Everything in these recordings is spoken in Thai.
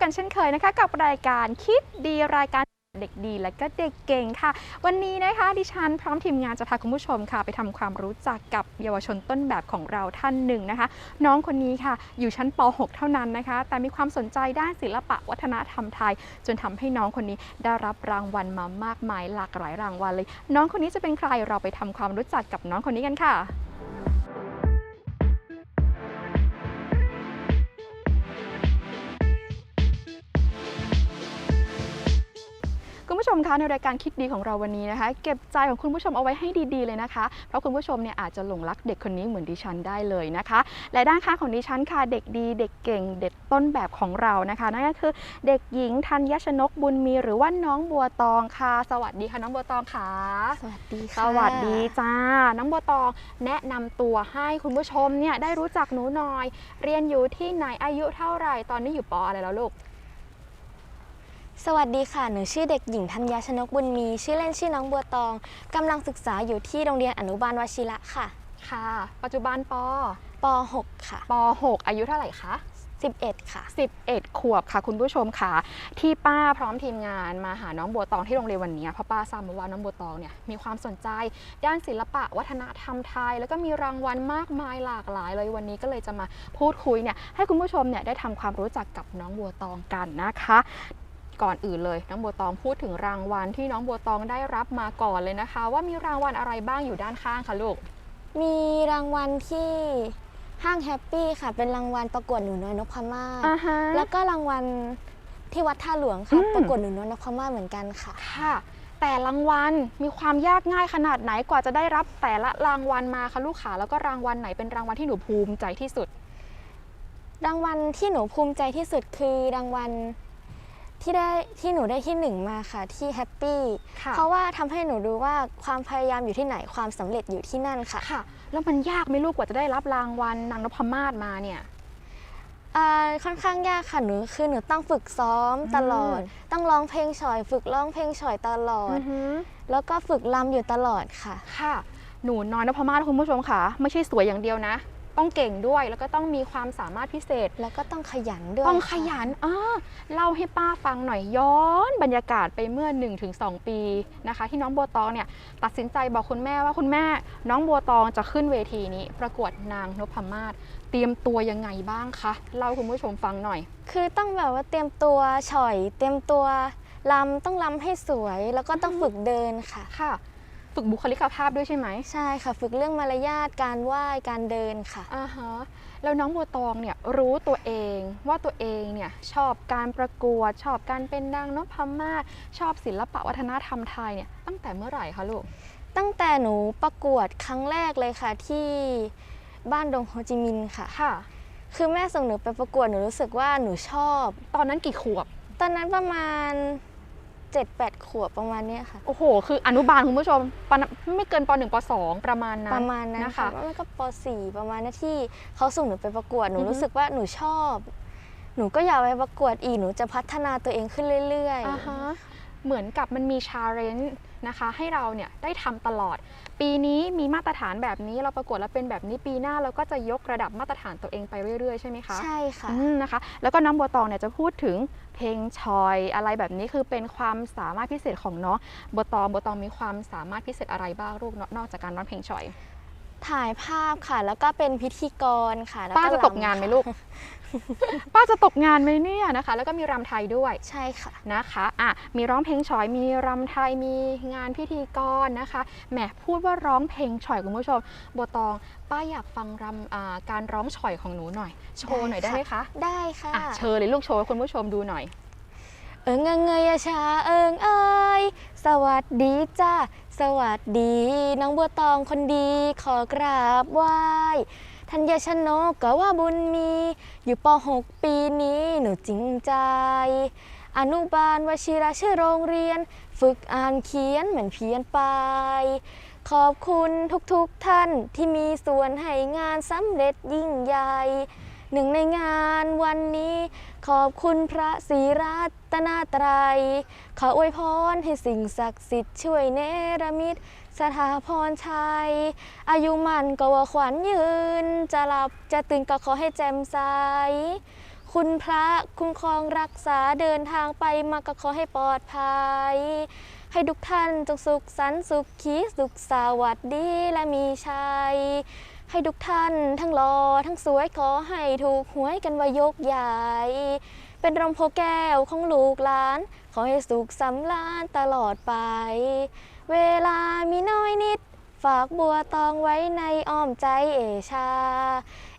กันเช่นเคยนะคะ กับรายการคิดดีรายการเด็กดีและก็เด็กเก่งค่ะ วันนี้นะคะดิฉันพร้อมทีมงานจะพาคุณผู้ชมค่ะ ไปทำความรู้จักกับเยาวชนต้นแบบของเราท่านหนึ่งนะคะ น้องคนนี้ค่ะ อยู่ชั้นป .6 เท่านั้นนะคะ แต่มีความสนใจด้านศิลปะวัฒนธรรมไทย จนทำให้น้องคนนี้ได้รับรางวัลมามากมายหลากหลายรางวัลเลย น้องคนนี้จะเป็นใครเราไปทำความรู้จักกับน้องคนนี้กันค่ะ คุณผู้ชมคะในรายการคิดดีของเราวันนี้นะคะ เก็บใจของคุณผู้ชมเอาไว้ให้ดีๆเลยนะคะ เพราะคุณผู้ชมเนี่ยอาจจะหลงรักเด็กคนนี้เหมือนดิฉันได้เลยนะคะ และด้านข้างของดิฉันค่ะเด็กดี เด็กเก่ง เด็กต้นแบบของเรานะคะนั่นก็คือเด็กหญิงธัญชนกบุญมีหรือว่าน้องบัวตองค่ะ สวัสดีค่ะน้องบัวตองค่ะ สวัสดีสค่ะวัสดีจ้า น้องบัวตองแนะนำตัวให้คุณผู้ชมเนี่ยได้รู้จักหนูหน่อย เรียนอยู่ที่ไหนอายุเท่าไหร่ตอนนี้อยู่ปออะไรแล้วลูก สวัสดีค่ะ หนูชื่อเด็กหญิงธัญญาชนกบุญมี ชื่อเล่นชื่อน้องบัวตอง กำลังศึกษาอยู่ที่โรงเรียนอนุบาลวชิระค่ะ ค่ะ ปัจจุบันปอป .6 ค่ะป .6 อายุเท่าไหร่คะ 11 ค่ะ 11 ขวบค่ะ คุณผู้ชมค่ะ ที่ป้าพร้อมทีมงานมาหาน้องบัวตองที่โรงเรียนวันนี้เพราะป้าทราบมาว่าน้องบัวตองเนี่ยมีความสนใจ ด้านศิลปะวัฒนธรรมไทย แล้วก็มีรางวัลมากมายหลากหลายเลยวันนี้ก็เลยจะมาพูดคุยเนี่ยให้คุณผู้ชมเนี่ยได้ทำความรู้จักกับน้องบัวตองกันนะคะ ก่อนอื่นเลยน้องบัวตองพูดถึงรางวัลที่น้องบัวตองได้รับมาก่อนเลยนะคะ ว่ามีรางวัลอะไรบ้างอยู่ด้านข้างคะลูก มีรางวัลที่ห้างแฮปปี้ค่ะ เป็นรางวัลประกวดหนูน้อยนพมาศอ่าฮะ แล้วก็รางวัลที่วัดท่าหลวงค่ะ อืม ประกวดหนูน้อยนพมาศเหมือนกันค่ะ ค่ะ แต่รางวัลมีความยากง่ายขนาดไหนกว่าจะได้รับแต่ละรางวัลมาคะลูกขาแล้วก็รางวัลไหนเป็นรางวัลที่หนูภูมิใจที่สุด รางวัลที่หนูภูมิใจที่สุดคือรางวัล ที่ได้ที่หนูได้ที่หนึ่งมาค่ะที่แฮปปี้ค่ะเพราะว่าทำให้หนูรู้ว่าความพยายามอยู่ที่ไหนความสำเร็จอยู่ที่นั่นค่ะค่ะ แล้วมันยากไหมลูกกว่าจะได้รับรางวัลนางนพมาศมาเนี่ยอ่าค่อนข้างยากค่ะหนูคือหนูต้องฝึกซ้อมตลอด ต้องร้องเพลงฉ่อย ฝึกร้องเพลงฉ่อยตลอดอือหือแล้วก็ฝึกรำอยู่ตลอดค่ะ ค่ะ หนูน้อยนพมาศคุณผู้ชมค่ะ ไม่ใช่สวยอย่างเดียวนะ ต้องเก่งด้วย แล้วก็ต้องมีความสามารถพิเศษ แล้วก็ต้องขยันด้วยต้องขค่ะยันอ่าเล่าให้ป้าฟังหน่อยย้อนบรรยากาศไปเมื่อ 1-2 ปีนะคะ ที่น้องบัวตองเนี่ยตัดสินใจบอกคุณแม่ว่าคุณแม่ น้องบัวตองจะขึ้นเวทีนี้ ประกวดนางนพมาศเตรียมตัวยังไงบ้างคะเล่าให้คุณผู้ชมฟังหน่อย คือต้องแบบว่าเตรียมตัวฉ่อย เตรียมตัวรำต้องรำให้สวย แล้วก็ต้องฝึกเดินค่ะค่ะ ฝึกบุคลิกภาพด้วยใช่ไหมใช่ค่ะ ฝึกเรื่องมารยาทการไหว้การเดินค่ะอ่าฮะแล้วน้องบัวตองเนี่ยรู้ตัวเองว่าตัวเองเนี่ยชอบการประกวดชอบการเป็นนางนพมาศชอบศิลปะวัฒนธรรมไทยเนี่ยตั้งแต่เมื่อไหร่คะลูกตั้งแต่หนูประกวดครั้งแรกเลยค่ะที่บ้านดงโฮจิมินห์ค่ะ ค่ะ คือแม่ส่งหนูไปประกวดหนูรู้สึกว่าหนูชอบ ตอนนั้นกี่ขวบ ตอนนั้นประมาณ 7-8 ขวบประมาณเนี้ยค่ะ โอ้โห คืออนุบาลคุณผู้ชมปนไม่เกินป .1 ป .2 ประมาณนั้นประมาณนั้นนะค่ะคะแล้วมันก็ป .4 ประมาณนั้นที่เขาส่งหนูไปประกวดหนูอือฮึรู้สึกว่าหนูชอบ หนูก็อยากไปประกวดอีกหนูจะพัฒนาตัวเองขึ้นเรื่อยอ่าฮะเหมือนกับมันมีชาเลนจ์ นะคะ ให้เราเนี่ยได้ทำตลอด ปีนี้มีมาตรฐานแบบนี้เราประกวดแล้วเป็นแบบนี้ปีหน้าเราก็จะยกระดับมาตรฐานตัวเองไปเรื่อยๆ ใช่ไหมคะๆใช่ค่ะอืมนะคะ แล้วก็น้องบัวตองเนี่ยจะพูดถึงเพลงชอยอะไรแบบนี้คือเป็นความสามารถพิเศษของน้องบัวตองบัวตองมีความสามารถพิเศษอะไรบ้างลูกนอกจากการร้องเพลงชอย ถ่ายภาพค่ะ แล้วก็เป็นพิธีกรค่ะแล้วป้าจะตกงานไหมลูก ป้าจะตกงานไหมเนี่ยนะคะ แล้วก็มีรำไทยด้วยใช่ค่ะ นะคะอะมีร้องเพลงฉอยมีรำไทยมีงานพิธีกรนะคะแหมพูดว่าร้องเพลงฉอยคุณผู้ชมบัวตอง ป้าอยากฟังรำอ่าการร้องฉอยของหนูหน่อย โชว์หน่อยได้ไหมคะได้ค่ะอะเชิญเลยลูกโชว์ให้คุณผู้ชมดูหน่อย เอิงเอิงเงยชาเอิงเอยสวัสดีจ้า สวัสดี น้องบัวตองคนดีขอกราบไหว้ธัญชนกก็ว่าบุญมี อยู่ป .6 ปีนี้หนูจริงใจ อนุบาลวชิระชื่อโรงเรียน ฝึกอ่านเขียนเหมือนเพียนไป ขอบคุณทุกๆทท่านที่มีส่วนให้งานสำเร็จยิ่งใหญ่ หนึ่งในงานวันนี้ ขอบคุณพระศรีรัตนตรัย ขออวยพรให้สิ่งศักดิ์สิทธิ์ช่วยเนรมิตสถาพรชัย อายุมันก็ว่าขวัญยืน จะหลับจะตื่นก็ขอให้แจ่มใสคุณพระคุ้มครองรักษาเดินทางไปมาก็ขอให้ปลอดภัย ให้ทุกท่านจงสุขสันต์สุขขีสุขสวัสดีและมีชัย ให้ทุกท่านทั้งรอทั้งสวยขอให้ถูกหวยกันว่ายกใหญ่ เป็นรมโพแก้วของลูกหลาน ขอให้สุขสำราญตลอดไป เวลามีน้อยนิด ฝากบัวตองไว้ในอ้อมใจเอชา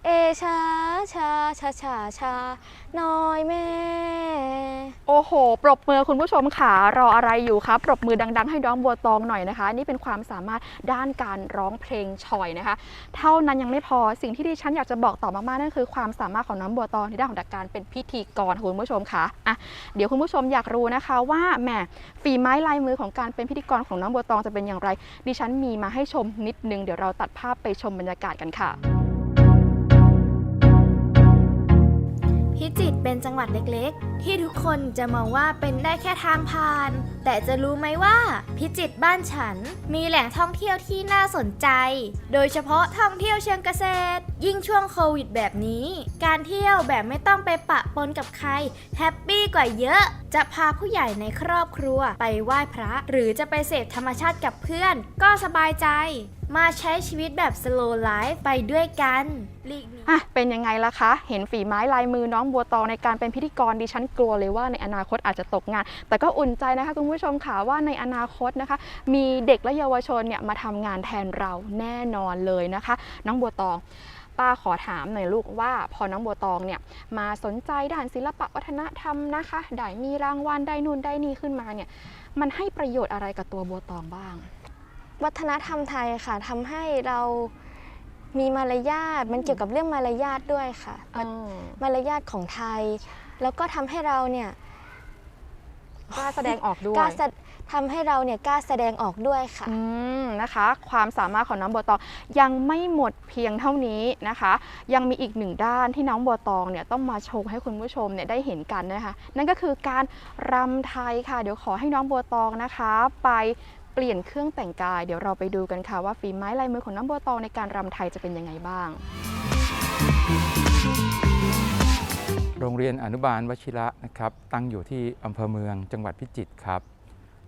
เอชาชาชาชาชาน้อยแม่ โอ้โห ปรบมือคุณผู้ชมค่ะรออะไรอยู่คะปรบมือดัง ๆ ให้น้องบัวตองหน่อยนะคะ นี่เป็นความสามารถด้านการร้องเพลงชอยนะคะ เท่านั้นยังไม่พอสิ่งที่ดิฉันอยากจะบอกต่อมากๆนั่นคือความสามารถของน้องบัวตองในด้านของการเป็นพิธีกรคุณผู้ชมค่ะอะเดี๋ยวคุณผู้ชมอยากรู้นะคะว่าแหมฝีไม้ลายมือของการเป็นพิธีกรของน้องบัวตองจะเป็นอย่างไร ดิฉันมีมาให้ชมนิดนึงเดี๋ยวเราตัดภาพไปชมบรรยากาศกันค่ะ จิตรเป็นจังหวัดเล็กๆ ที่ทุกคนจะมองว่าเป็นได้แค่ทางผ่าน แต่จะรู้ไหมว่า พิจิตรบ้านฉัน มีแหล่งท่องเที่ยวที่น่าสนใจ โดยเฉพาะท่องเที่ยวเชิงเกษตร ยิ่งช่วงโควิดแบบนี้ การเที่ยวแบบไม่ต้องไปปะปนกับใครแฮปปี้กว่าเยอะ จะพาผู้ใหญ่ในครอบครัวไปไหว้พระ หรือจะไปเสพธรรมชาติกับเพื่อน ก็สบายใจ มาใช้ชีวิตแบบ slow life ไปด้วยกันลีกนีอะเป็นยังไงล่ะคะ เห็นฝีไม้ลายมือน้องบัวตองในการเป็นพิธีกรดิฉันกลัวเลยว่าในอนาคตอาจจะตกงาน แต่ก็อุ่นใจนะคะคุณผู้ชมค่ะว่าในอนาคตนะคะ มีเด็กและเยาวชนเนี่ยมาทำงานแทนเราแน่นอนเลยนะคะ น้องบัวตอง ป้าขอถามหน่อยลูกว่าพอน้องบัวตองเนี่ยมาสนใจด้านศิลปะวัฒนธรรมนะคะได้มีรางวัลได้นู่นได้นี่ขึ้นมาเนี่ยมันให้ประโยชน์อะไรกับตัวบัวตองบ้าง วัฒนธรรมไทยค่ะทำให้เรามีมารยาทมันเกี่ยวกับเรื่องมารยาทด้วยค่ะ มารยาทของไทย แล้วก็ทำให้เราเนี่ยกล้าแสดงออกด้วกล้ายแสทำให้เราเนี่ยกล้าแสดงออกด้วยค่ะอืมนะคะ ความสามารถของน้องบัวตองยังไม่หมดเพียงเท่านี้นะคะ ยังมีอีกหนึ่งด้านที่น้องบัวตองเนี่ยต้องมาโชว์ให้คุณผู้ชมเนี่ยได้เห็นกันนะคะ นั่นก็คือการรำไทยค่ะ เดี๋ยวขอให้น้องบัวตองนะคะ ไปเปลี่ยนเครื่องแต่งกาย เดี๋ยวเราไปดูกันค่ะว่าฝีไม้ลายมือของน้องบัวตองในการรำไทยจะเป็นยังไงบ้าง โรงเรียนอนุบาลวชิระนะครับตั้งอยู่ที่อำเภอเมืองจังหวัดพิจิตรครับ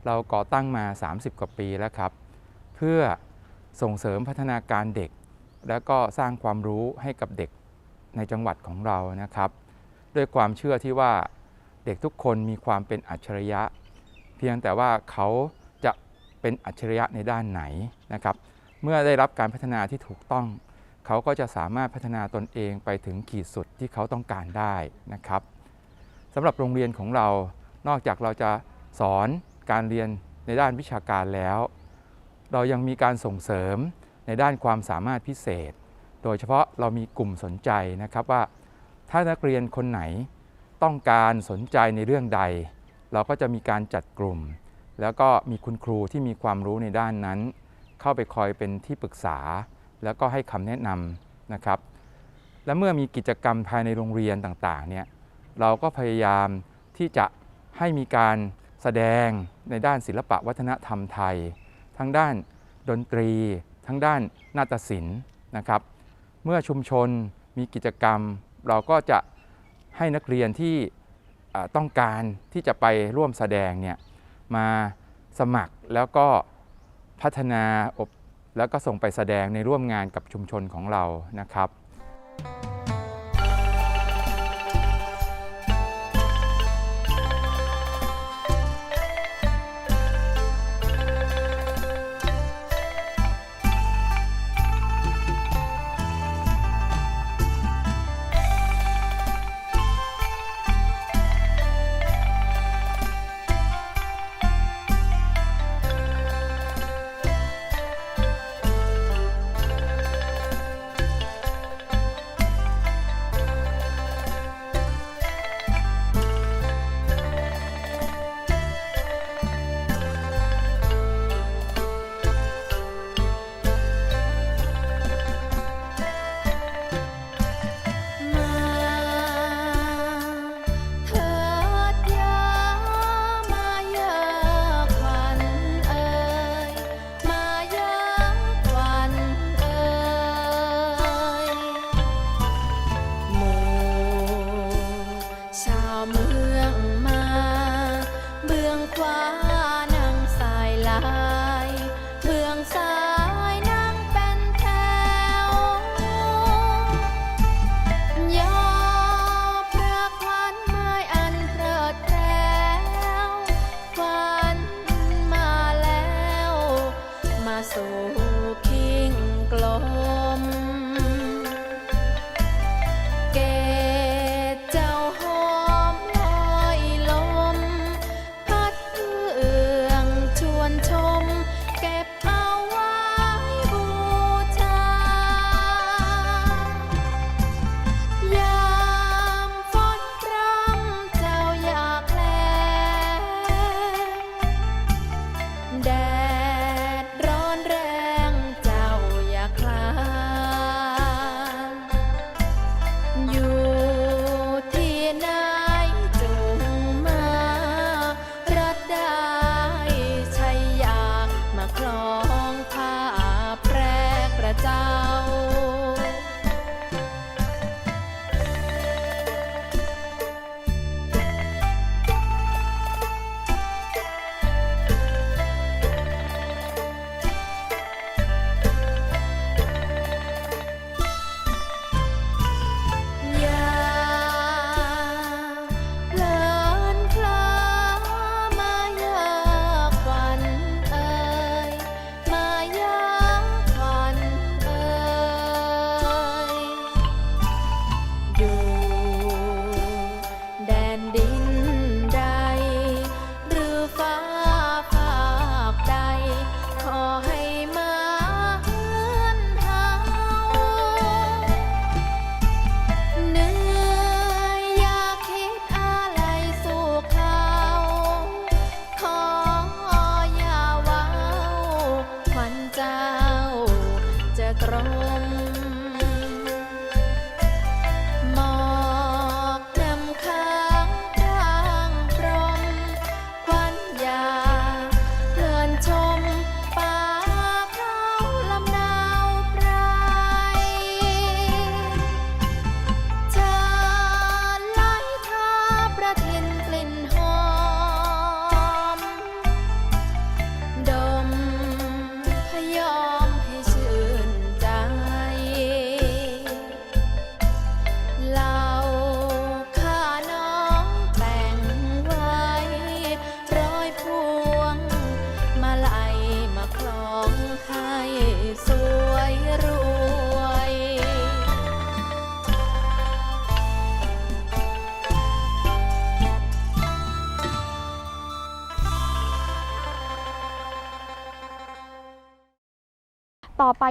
เราก่อตั้งมา 30 กว่าปีแล้วครับ เพื่อส่งเสริมพัฒนาการเด็ก แล้วก็สร้างความรู้ให้กับเด็กในจังหวัดของเรานะครับ ด้วยความเชื่อที่ว่าเด็กทุกคนมีความเป็นอัจฉริยะ เพียงแต่ว่าเขา เป็นอัจฉริยะในด้านไหนนะครับ เมื่อได้รับการพัฒนาที่ถูกต้อง เขาก็จะสามารถพัฒนาตนเองไปถึงขีดสุดที่เขาต้องการได้นะครับสำหรับโรงเรียนของเรา นอกจากเราจะสอนการเรียนในด้านวิชาการแล้ว เรายังมีการส่งเสริมในด้านความสามารถพิเศษ โดยเฉพาะเรามีกลุ่มสนใจนะครับว่า ถ้านักเรียนคนไหนต้องการสนใจในเรื่องใด เราก็จะมีการจัดกลุ่ม แล้วก็มีคุณครูที่มีความรู้ในด้านนั้น เข้าไปคอยเป็นที่ปรึกษา แล้วก็ให้คำแนะนำนะครับ และเมื่อมีกิจกรรมภายในโรงเรียนต่างๆเนี่ยเราก็พยายามที่จะให้มีการแสดงในด้านศิลปะวัฒนธรรมไทย ทั้งด้านดนตรี ทั้งด้านนาฏศิลป์นะครับ เมื่อชุมชนมีกิจกรรม เราก็จะให้นักเรียนที่ต้องการที่จะไปร่วมแสดงเนี่ย มาสมัครแล้วก็พัฒนาอบแล้วก็ส่งไปแสดงในร่วมงานกับชุมชนของเรานะครับ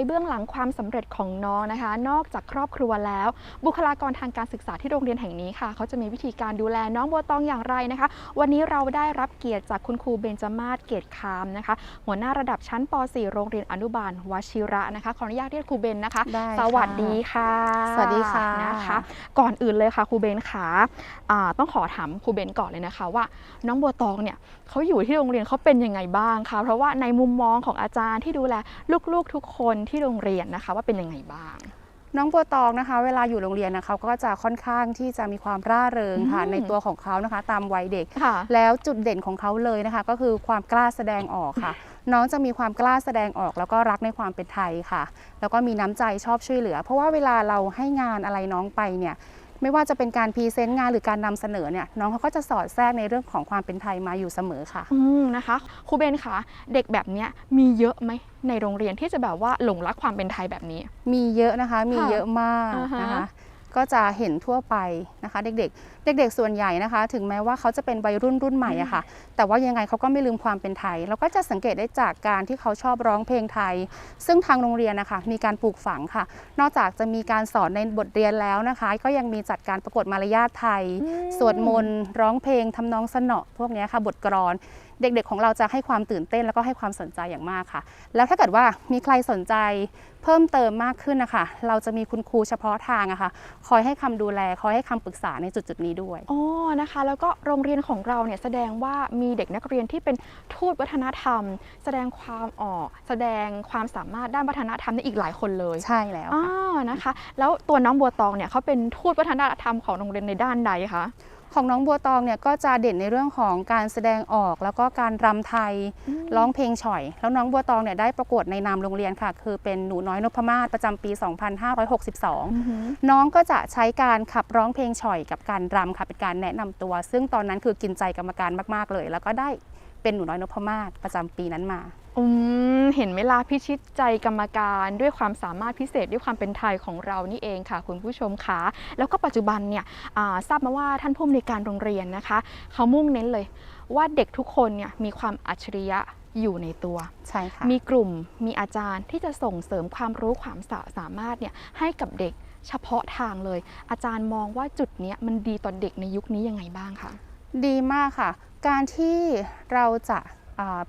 เบื้องหลังความสำเร็จของน้องนะคะ นอกจากครอบครัวแล้ว บุคลากรทางการศึกษาที่โรงเรียนแห่งนี้ค่ะ เขาจะมีวิธีการดูแลน้องบัวตองอย่างไรนะคะ วันนี้เราได้รับเกียรติจากคุณครูเบญจมาศเกตคามนะคะ หัวหน้าระดับชั้นป .4 โรงเรียนอนุบาลวชิระนะคะขออนุญาตเรียกครูเบนนะคะได้สวัสดีค่ะ สวัสดีค่ะนะคะ ก่อนอื่นเลยค่ะครูเบนขาอ่าต้องขอถามครูเบนก่อนเลยนะคะว่า น้องบัวตองเนี่ยเขาอยู่ที่โรงเรียนเขาเป็นยังไงบ้างคะเพราะว่าในมุมมองของอาจารย์ที่ดูแลลูกๆทุกคนที่โรงเรียนนะคะ ว่าเป็นยังไงบ้าง น้องบัวตองนะคะ เวลาอยู่โรงเรียนนะคะก็จะค่อนข้างที่จะมีความร่าเริงค่ะอืมในตัวของเขานะคะ ตามวัยเด็ก ค่ะ แล้วจุดเด่นของเขาเลยนะคะ ก็คือความกล้าแสดงออกค่ะ น้องจะมีความกล้าแสดงออก แล้วก็รักในความเป็นไทยค่ะ แล้วก็มีน้ำใจชอบช่วยเหลือ เพราะว่าเวลาเราให้งานอะไรน้องไปเนี่ย ไม่ว่าจะเป็นการพรีเซนต์งานหรือการนำเสนอเนี่ย น้องเขาก็จะสอดแทรกในเรื่องของความเป็นไทยมาอยู่เสมอค่ะ อืมนะคะครูเบนคะเด็กแบบเนี้ยมีเยอะไหม ในโรงเรียนที่จะแบบว่าหลงรักความเป็นไทยแบบนี้ มีเยอะนะคะ มีค่ะเยอะมากอ่าฮะนะคะ ก็จะเห็นทั่วไปนะคะ เด็กๆ เด็กๆ ส่วนใหญ่นะคะ ถึงแม้ว่าเขาจะเป็นวัยรุ่นรุ่นใหม่อะค่ะ แต่ว่ายังไงเขาก็ไม่ลืมความเป็นไทย เราก็จะสังเกตได้จากการที่เขาชอบร้องเพลงไทย ซึ่งทางโรงเรียนนะคะ มีการปลูกฝังค่ะ นอกจากจะมีการสอนในบทเรียนแล้วนะคะ ก็ยังมีจัดการประกวดมารยาทไทย สวดมนต์ ร้องเพลงทำนองสนอพวกเนี้ยค่ะ บทกลอน เด็กๆของเราจะให้ความตื่นเต้นแล้วก็ให้ความสนใจอย่างมากค่ะ แล้วถ้าเกิดว่ามีใครสนใจเพิ่มเติมมากขึ้นนะคะ เราจะมีคุณครูเฉพาะทางอะค่ะ คอยให้คำดูแล คอยให้คำปรึกษาในจุดๆนี้ด้วยอ๋อนะคะ แล้วก็โรงเรียนของเราเนี่ยแสดงว่ามีเด็กนักเรียนที่เป็นทูตวัฒนธรรม แสดงความออกแสดงความสามารถด้านวัฒนธรรมได้อีกหลายคนเลยใช่แล้วอ๋อค่ะนะคะ แล้วตัวน้องบัวตองเนี่ยเขาเป็นทูตวัฒนธรรมของโรงเรียนในด้านใดคะ ของน้องบัวตองเนี่ยก็จะเด่นในเรื่องของการแสดงออกแล้วก็การรำไทยอืมร้องเพลงฉ่อย แล้วน้องบัวตองเนี่ยได้ประกวดในนามโรงเรียนค่ะ คือเป็นหนูน้อยนพมาศประจำปี 2562อือหือน้องก็จะใช้การขับร้องเพลงฉ่อยกับการรำค่ะเป็นการแนะนำตัว ซึ่งตอนนั้นคือกินใจกรรมการมาก ๆ เลย แล้วก็ได้เป็นหนูน้อยนพมาศประจำปีนั้นมา อืมเห็นไหมล่ะพิชิตใจกรรมการด้วยความสามารถพิเศษด้วยความเป็นไทยของเรานี่เองค่ะ คุณผู้ชมคะแล้วก็ปัจจุบันเนี่ยอ่าทราบมาว่าท่านผู้อำนวยการโรงเรียนนะคะ เขามุ่งเน้นเลยว่าเด็กทุกคนเนี่ยมีความอัจฉริยะอยู่ในตัว ใช่ค่ะมีกลุ่มมีอาจารย์ที่จะส่งเสริมความรู้ความสาสามารถเนี่ยให้กับเด็กเฉพาะทางเลย อาจารย์มองว่าจุดเนี้ยมันดีต่อเด็กในยุคนี้ยังไงบ้างคะ ดีมากค่ะ การที่เราจะอ่า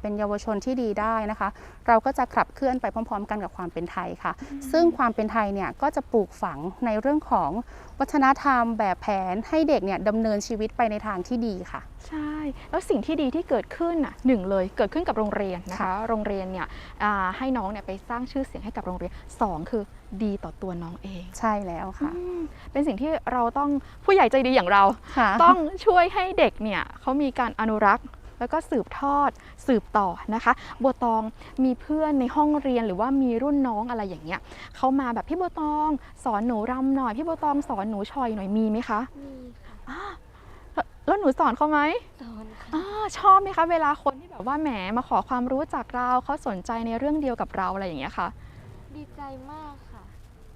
เป็นเยาวชนที่ดีได้นะคะ เราก็จะขับเคลื่อนไปพร้อม ๆ กันกับความเป็นไทยค่ะ ซึ่งความเป็นไทยเนี่ยก็จะปลูกฝังในเรื่องของวัฒนธรรมแบบแผนให้เด็กเนี่ยดำเนินชีวิตไปในทางที่ดีค่ะ ใช่ แล้วสิ่งที่ดีที่เกิดขึ้นน่ะหนึ่งเลยเกิดขึ้นกับโรงเรียนนะคะค่ะโรงเรียนเนี่ยอ่าให้น้องเนี่ยไปสร้างชื่อเสียงให้กับโรงเรียนสองคือดีต่อตัวน้องเอง ใช่แล้วค่ะอืมเป็นสิ่งที่เราต้องผู้ใหญ่ใจดีอย่างเราค่ะต้องช่วยให้เด็กเนี่ยเขามีการอนุรักษ์ แล้วก็สืบทอดสืบต่อนะคะบัวตองมีเพื่อนในห้องเรียนหรือว่ามีรุ่นน้องอะไรอย่างเงี้ยเขามาแบบพี่บัวตองสอนหนูรำหน่อยพี่บัวตองสอนหนูชอยหน่อยมีไหมคะมีค่ะอ่าแล้วแล้วหนูสอนเขาไหมสอนค่ะอาชอบไหมคะเวลาคนที่แบบว่าแหมมาขอความรู้จากเราเขาสนใจในเรื่องเดียวกับเราอะไรอย่างเงี้ยค่ะ ดีใจมากค่ะ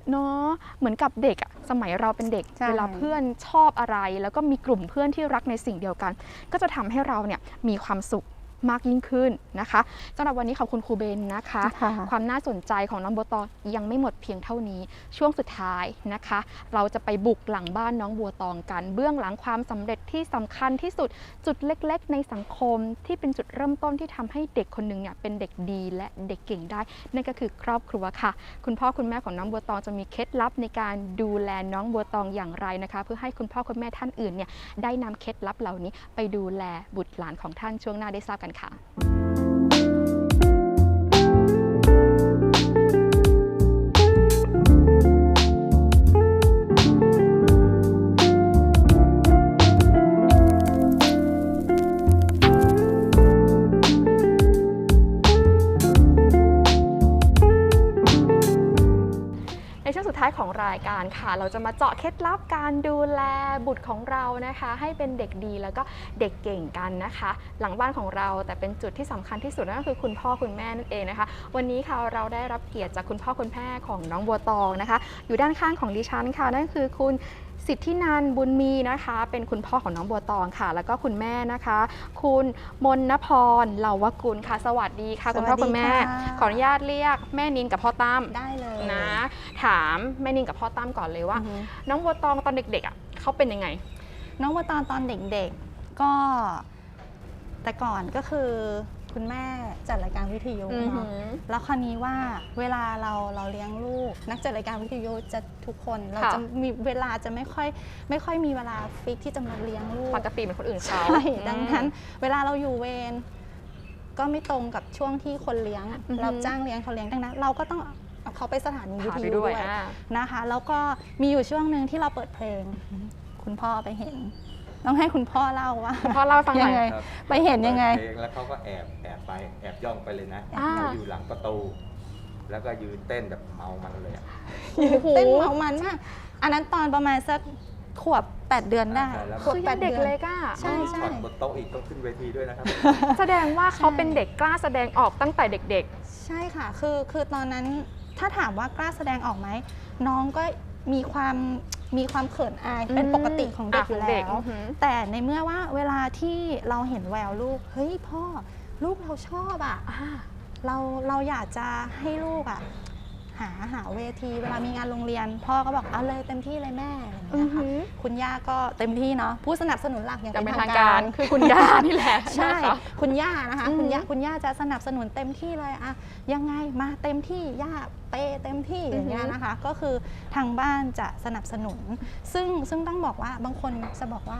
เนาะเหมือนกับเด็กอะ สมัยเราเป็นเด็กใช่เวลาเพื่อนชอบอะไร แล้วก็มีกลุ่มเพื่อนที่รักในสิ่งเดียวกัน ก็จะทำให้เราเนี่ยมีความสุข มากยิ่งขึ้นนะคะสำหรับวันนี้ขอบคุณครูเบนนะคะค่ะความน่าสนใจของน้องโบวตองยังไม่หมดเพียงเท่านี้ ช่วงสุดท้ายนะคะ เราจะไปบุกหลังบ้านน้องบัวตองกัน เบื้องหลังความสำเร็จที่สำคัญที่สุดจุดเล็ก ๆ ในสังคมที่เป็นจุดเริ่มต้นที่ทำให้เด็กคนหนึ่งเนี่ยเป็นเด็กดีและเด็กเก่งได้ นั่นก็คือครอบครัวค่ะ คุณพ่อคุณแม่ของน้องบัวตองจะมีเคล็ดลับในการดูแลน้องบัวตองอย่างไรนะคะ เพื่อให้คุณพ่อคุณแม่ท่านอื่นเนี่ยได้นำเคล็ดลับเหล่านี้ไปดูแลบุตรหลานของท่านช่วงหน้าได้ทราบกันค่ายของรายการค่ะ เราจะมาเจาะเคล็ดลับการดูแลบุตรของเรานะคะ ให้เป็นเด็กดีแล้วก็เด็กเก่งกันนะคะ หลังบ้านของเราแต่เป็นจุดที่สำคัญที่สุดนั่นก็คือคุณพ่อคุณแม่นั่นเองนะคะ วันนี้ค่ะเราได้รับเกียรติจากคุณพ่อคุณแม่ของน้องบัวตองนะคะ อยู่ด้านข้างของดิฉันค่ะนั่นคือคุณ สิทธินันท์บุญมีนะคะ เป็นคุณพ่อของน้องบัวตองค่ะ แล้วก็คุณแม่นะคะ คุณมนนพรเหล่าวกุลค่ะ สวัสดีค่ะ คุณพ่อคุณแม่ขออนุญาตเรียกแม่นินกับพ่อตั้มได้เลยนะ ถามแม่นินกับพ่อตั้มก่อนเลยว่า อือฮึน้องบัวตองตอนเด็กๆอะเขาเป็นยังไง น้องว่าตอนตอนเด็กๆก็ แต่ก่อนก็คือ คุณแม่จัดรายการวิทยุอือหืเนาะอ แล้วคราวนี้ว่าเวลาเราเราเลี้ยงลูก นักจัดรายการวิทยุจะทุกคนเราค่ะ จะมีเวลาจะไม่ค่อยไม่ค่อยมีเวลาฟิกที่จะมาเลี้ยงลูก ปกติเป็นคนอื่นเขาใช่ ดังนั้น เวลาเราอยู่เวรก็ไม่ตรงกับช่วงที่คนเลี้ยง อือฮึ เราจ้างเลี้ยงเขาเลี้ยงดังนั้น เราก็ต้องเอาเขาไปสถานีอืมวิพาทไปยุด้ด้ววยยอ่า นะคะ แล้วก็มีอยู่ช่วงหนึ่งที่เราเปิดเพลง คุณพ่อไปเห็น ต้องให้คุณพ่อเล่าว่าคุณพ่อเล่าให้ฟังหน่อย ยังไงครับไปเห็นยังไง ปิดเพลงแล้วเขาก็แอบแอบไปแอบย่องไปเลยนะอ่า อยู่หลังประตู แล้วก็ยืนเต้นแบบเมามันเลยอะเต้นเมามันมากอันนั้นตอนประมาณสักขวบ 8 เดือนได้ใช่แล้วขวบคือแปยัดงเด็กดือน เล็กอะใช่ใช่ช็อตบนโต๊ะอีกต้องขึ้นเวทีด้วยนะครับ แสดงว่าเขาเป็นเด็กกล้าแสดงออกตั้งแต่เด็ก ใช่ค่ะ คือคือตอนนั้นถ้าถามว่ากล้าแสดงออกไหม น้องก็มีความมีความเขินอายๆเป็นปกติของเด็กะอยู่เด็แล้กวอือหือ แต่ในเมื่อว่าเวลาที่เราเห็นแววลูก เฮ้ยพ่อ ลูกเราชอบอะอ่า เราเราอยากจะให้ลูกอะ หาหาเวทีเวลามีงานโรงเรียน พ่อก็บอกเอาเลยเต็มที่เลยแม่อะไรอย่างอืเงี้อยค่ะหือคุณย่าก็เต็มที่เนาะผู้สนับสนุนหลักอย่างจะเป็เป็นนทาทางงกาการรคือคุณย่านี่แหละใช่นะคะคุณย่านะคะอือหือคุณย่าคุณย่าจะสนับสนุนเต็มที่เลยอะยังไงมาเต็มที่ย่าเปย์เต็มที่อย่างเงี้ยนะคะ ก็คือทางบ้านจะสนับสนุน ซึ่งซึ่งต้องบอกว่าบางคนจะบอกว่า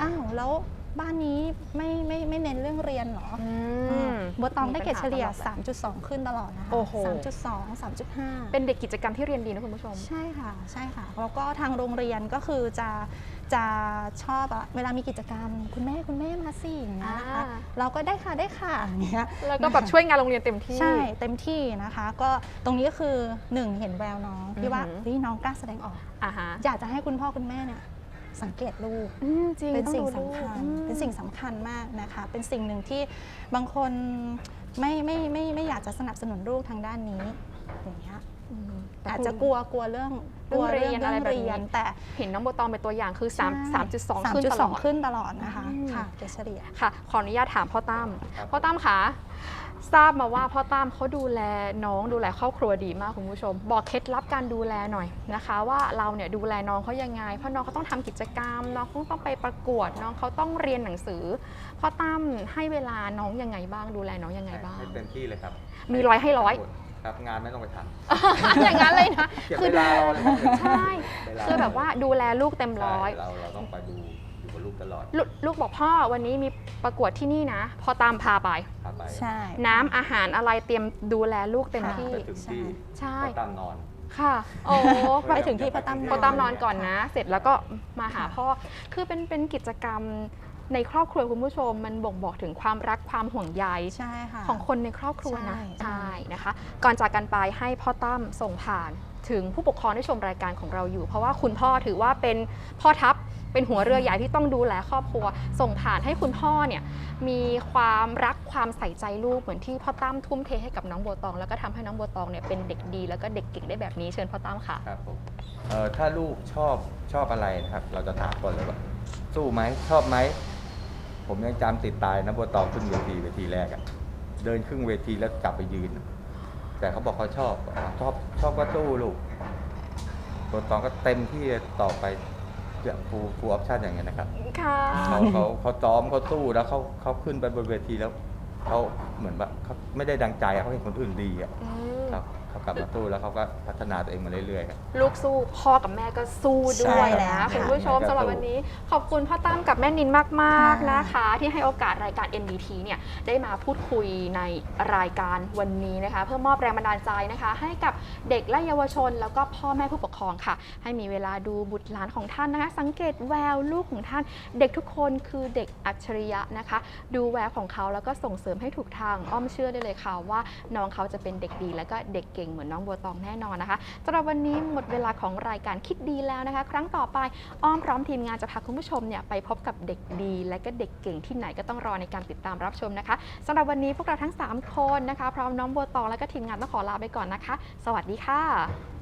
อ้าวแล้ว บ้านนี้ไม่ไม่ไม่เน้นเรื่องเรียนเหรออือมบัวตองได้เกรดเฉลี่ยมีปัญหาตลอดแหละ3.2 ขึ้นตลอดนะคะโอ้โห 3.2 3.5 เป็นเด็กกิจกรรมที่เรียนดีนะคุณผู้ชม ใช่ค่ะ ใช่ค่ะ แล้วก็ทางโรงเรียนก็คือจะจะชอบอะเวลามีกิจกรรม คุณแม่คุณแม่มาสิอย่างเงี้ยนะคะอ่า เราก็ได้ค่ะได้ค่ะอย่างเงี้ยแล้วก็แบบช่วยงานโรงเรียนเต็มที่ ใช่เต็มที่นะคะ ก็ตรงนี้ก็คือหนึ่งเห็นแววน้องที่ว่าอือหือ เฮ้ยน้องกล้าแสดงออก อ่าฮะ อยากจะให้คุณพ่อคุณแม่เนี่ย สังเกตลูก อืมจริงเป็นต้องสิ่งดูสำคัญอืมเป็นสิ่งสำคัญมากนะคะ เป็นสิ่งหนึ่งที่บางคนไม่ไม่ไม่ไม่อยากจะสนับสนุนลูกทางด้านนี้อย่างเงี้ย อืมแต่อาจคุณจะกลัวกลัวเรื่องกลัวเรื่องเรียนอะไรแบบนี้เยแต่เห็นน้องโบตองเป็นตัวอย่างคือ3ใช่3.2 ขึ้นตลอด3.2ขึ้นตลอดนะคะอืมค่ะเกรดเฉลี่ยค่ะ ขออนุญาตถามพ่อตั้มครับพ่อตั้มคะทราบมาว่าพ่อตั้มเขาดูแลน้องดูแลครอบครัวดีมากคุณผู้ชม บอกเคล็ดลับการดูแลหน่อยนะคะ ว่าเราเนี่ยดูแลน้องเขายังไงเพราะน้องเขาต้องทำกิจกรรม น้องเขาต้องไปประกวด น้องเขาต้องเรียนหนังสือพ่อตั้มให้เวลาน้องยังไงบ้างดูแลน้องยังไงบ้างให้เต็มที่เลยครับ มีร้อยให้ร้อย ครับงานไม่ต้องไปทอย่างนั้นเลยนะำเก็บคือเวลาเราเลยครับใช่เวลา คือแบบว่าดูแลลูกเต็มร้อย ใช่เราเราต้องไปดูอยู่กับลูกตลอดลกลูกบอกพ่อวันนี้มีประกวดที่นี่นะพ่อตามพาไป พาไปใช่ น้ำอาหารอะไรเตรียมดูแลลูกเต็มค่ะ ที่ ไปถึงที่ใช่ ก็ตามนอน ค่ะ โอ้ ไปถึงที่ประตั้ม พอตามนอนก่อนนะ เสร็จแล้วก็มาหาพ่อ คือเป็นเป็นกิจกรรม ในครอบครัวคุณผู้ชมมันบ่งบอกถึงความรักความห่วงใยใช่ค่ะ ของคนในครอบครัวนะใช่ใช่นะคะ ก่อนจากกันไปให้พ่อตั้มส่งผ่านถึงผู้ปกครองที่ชมรายการของเราอยู่ เพราะว่าคุณพ่อถือว่าเป็นพ่อทัพเป็นหัวเรือใหญ่ที่ต้องดูแลครอบครัว ส่งผ่านให้คุณพ่อเนี่ยมีความรักความใส่ใจลูกเหมือนที่พ่อตั้มทุ่มเทให้กับน้องโบวตอง แล้วก็ทำให้น้องโบวตองเนี่ยเป็นเด็กดี แล้วก็เด็กเก่งได้แบบนี้เชิญพ่อตั้มค่ะครับผมเอ่อถ้าลูกชอบชอบอะไรนะครับ เราจะถามก่อนเลยว่าสู้ไหมชอบไหม ผมยังจำติดตายนะบัวตองขึ้นเวทีเวทีแรกอะเดินครึ่งเวทีแล้วกลับไปยืน แต่เขาบอกเขาชอบอ่าชอบชอบก็สู้ลูกบัวตองก็เต็มที่ต่อไปเดี๋ยวฟูฟูออปชั่นอย่างเงี้ยนะครับค่ะเขาเขาเขาซ้อมเขาสู้แล้วเขาเขาขึ้นไปบนเวทีแล้วเขาเหมือนแบบเขาไม่ได้ดังใจอะเขาเห็นคนอื่นดีอะอืมครับ เขากลับมาสู้แล้วเขาก็พัฒนาตัวเองมาเรื่อยๆครับ ลูกสู้พ่อกับแม่ก็สู้ด้ใช่วยแล้วนะค่ะคุณผู้ชมแม่ก็สำหรับสู้วันนี้ ขอบคุณพ่อตั้มกับแม่นินมากๆค่ะ นะคะ ที่ให้โอกาสรายการ NBT เนี่ยได้มาพูดคุยในรายการวันนี้นะคะ เพื่อมอบแรงบันดาลใจนะคะ ให้กับเด็กและเยาวชน แล้วก็พ่อแม่ผู้ปกครองค่ะ ให้มีเวลาดูบุตรหลานของท่านนะคะ สังเกตแววลูกของท่าน เด็กทุกคนคือเด็กอัจฉริยะนะคะ ดูแววของเขาแล้วก็ส่งเสริมให้ถูกทางอ้อมเชื่อได้เลยค่ะว่าน้องเขาจะเป็นเด็กดี แล้วก็เด็กเก่งก่งเหมือนน้องบัวตองแน่นอนนะคะสำหรับวันนี้หมดเวลาของรายการคิดดีแล้วนะคะ ครั้งต่อไปอ้อมพร้อมทีมงานจะพาคุณผู้ชมเนี่ยไปพบกับเด็กดี และก็เด็กเก่งที่ไหนก็ต้องรอในการติดตามรับชมนะคะสำหรับวันนี้พวกเราทั้ง 3 คนนะคะ พร้อมน้องบัวตองและก็ทีมงานต้องขอลาไปก่อนนะคะ สวัสดีค่ะ